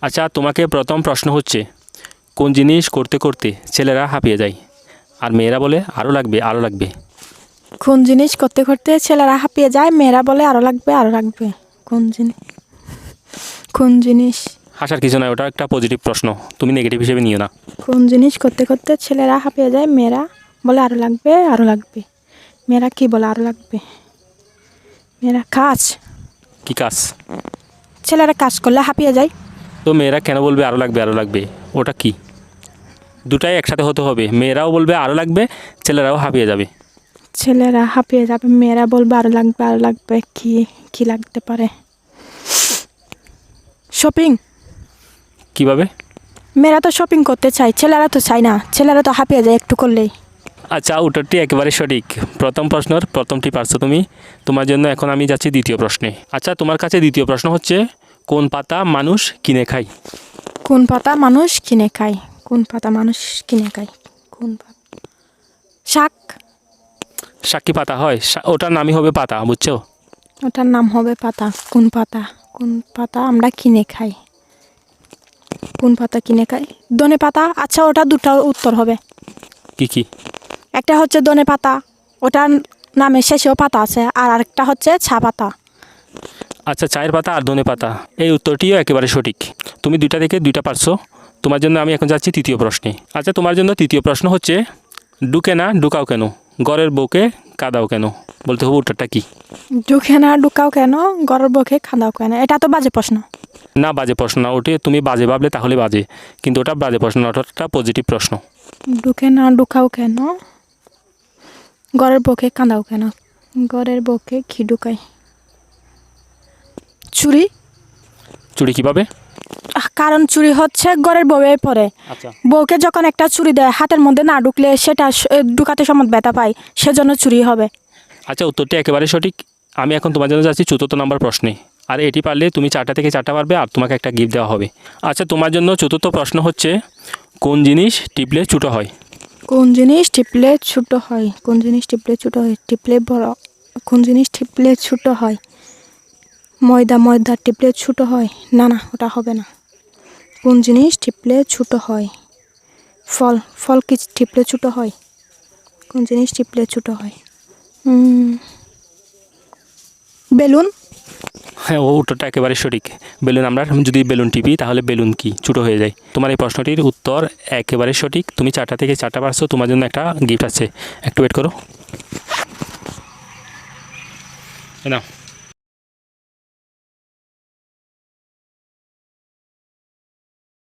আচ্ছা তোমাকে প্রথম প্রশ্ন হচ্ছে কোন জিনিস করতে করতে ছেলেরা হাঁপিয়ে যায়? আর মেয়েরা বলে আরও লাগবে আরও লাগবে। কোন জিনিস করতে করতে ছেলেরা হাঁপিয়ে যায় মেয়েরা বলে আরও লাগবে আরও লাগবে। কোন জিনিস? কোন জিনিস? হাসার কিছু নয় ওটা একটা পজিটিভ প্রশ্ন। তুমি নেগেটিভ হিসেবে নিও না। কোন জিনিস করতে করতে ছেলেরা হাঁপিয়ে যায় মেয়েরা বলে আরও লাগবে আরও লাগবে। মেয়েরা কি বলে আরও লাগবে? মেয়েরা কাজ। কি কাজ? ছেলেরা কাজ করলে হাঁপিয়ে যায়। তো মেয়েরা কেন বলবে আরও লাগবে আরও লাগবে? ওটা কি? দুটাই একসাথে হতে হবে। মেয়েরাও বলবে আরও লাগবে ছেলেরাও হাঁপিয়ে যাবে। ছেলেরা হাঁপিয়ে যাবে মেয়েরা বলবে আরও লাগবে আরও লাগবে কি কি লাগতে পারে? শপিং কীভাবে? মেয়েরা তো শপিং করতে চায় ছেলেরা তো চায় না ছেলেরা তো হাঁপিয়ে যায় একটু করলেই। আচ্ছা উত্তরটি একেবারে সঠিক। প্রথম প্রশ্নের প্রথমটি পারছ তুমি। তোমার জন্য এখন আমি যাচ্ছি দ্বিতীয় প্রশ্নে। আচ্ছা তোমার কাছে দ্বিতীয় প্রশ্ন হচ্ছে কোন পাতা মানুষ কিনে খায়? কোন পাতা মানুষ কিনে খায়? কোন পাতা মানুষ কিনে খায়? কোন পাতা শাক। সাক্ষী পাতা হয়? ওটার নামই হবে পাতা বুঝছ? ওটার নাম হবে পাতা। কোন পাতা? কোন পাতা আমরা কিনে খাই? কোন পাতা কিনে খাই? দনে পাতা? আচ্ছা ওটা দুটো উত্তর হবে। কি কি? একটা হচ্ছে দনে পাতা ওটার নামে শেষেও পাতা আছে আর আরেকটা হচ্ছে ছা পাতা। আচ্ছা চায়ের পাতা আর ধনে পাতা। এই উত্তরটিও একেবারে সঠিক। তুমি দুইটা থেকে দুইটা পারছ। তোমার জন্য আমি এখন যাচ্ছি তৃতীয় প্রশ্নে। আচ্ছা তোমার জন্য তৃতীয় প্রশ্ন হচ্ছে ডুকে না ডুকাও কেন? ঘরের বউকে কাদাও কেন? বলতে হবে উত্তরটা কি? ঢুকে না ঢুকাও কেন? গরর বকে খাঁদাও কেন? এটা তো বাজে প্রশ্ন। না বাজে প্রশ্ন না ওটি তুমি বাজে ভাবলে তাহলে বাজে। কিন্তু ওটা বাজে প্রশ্ন না, ওটা একটা পজিটিভ প্রশ্ন। ঢুকে না ঢুকাও কেন? গরের বকে কাঁদাও কেন? গরের বকে ঘি ঢুকাই। চুরি। চুরি কীভাবে? আহ, কারণ চুরি হচ্ছে গরের বউয়ে পড়ে আচ্ছা। বউকে যখন একটা চুরি দেয় হাতের মধ্যে না ঢুকলে সেটা স- ঢুকাতে সময় ব্যথা পায় সেজন্য চুরি হবে। আচ্ছা উত্তরটি একেবারে সঠিক। আমি এখন তোমার জন্য যাচ্ছি চতুর্থ নম্বর প্রশ্নে। আর এটি পারলে তুমি চারটা থেকে চারটা পারবে আর তোমাকে একটা গিফট দেওয়া হবে। আচ্ছা তোমার জন্য চতুর্থ প্রশ্ন হচ্ছে কোন জিনিস টিপলে ছোটো হয়? কোন জিনিস টিপলে ছোট হয়? কোন জিনিস টিপলে ছোট হয়? টিপলে বড় কোন জিনিস টিপলে ছোট হয়? ময়দা ময়দা টিপলে ছোট হয়। না না ওটা হবে না। কোন জিনিস টিপলে ছোট হয়? ফল ফল কি টিপলে ছোট হয়? কোন জিনিস টিপলে ছোট হয়? বেলুন? হ্যাঁ ও উত্তরটা একেবারে সঠিক। বেলুন আমরা যদি বেলুন টিপি তাহলে বেলুন কি ছোটো হয়ে যায়? তোমার এই প্রশ্নটির উত্তর একেবারে সঠিক। তুমি চারটা থেকে চারটা পারছ তোমার জন্য একটা গিফট আছে। একটু ওয়েট করো। এই নাও।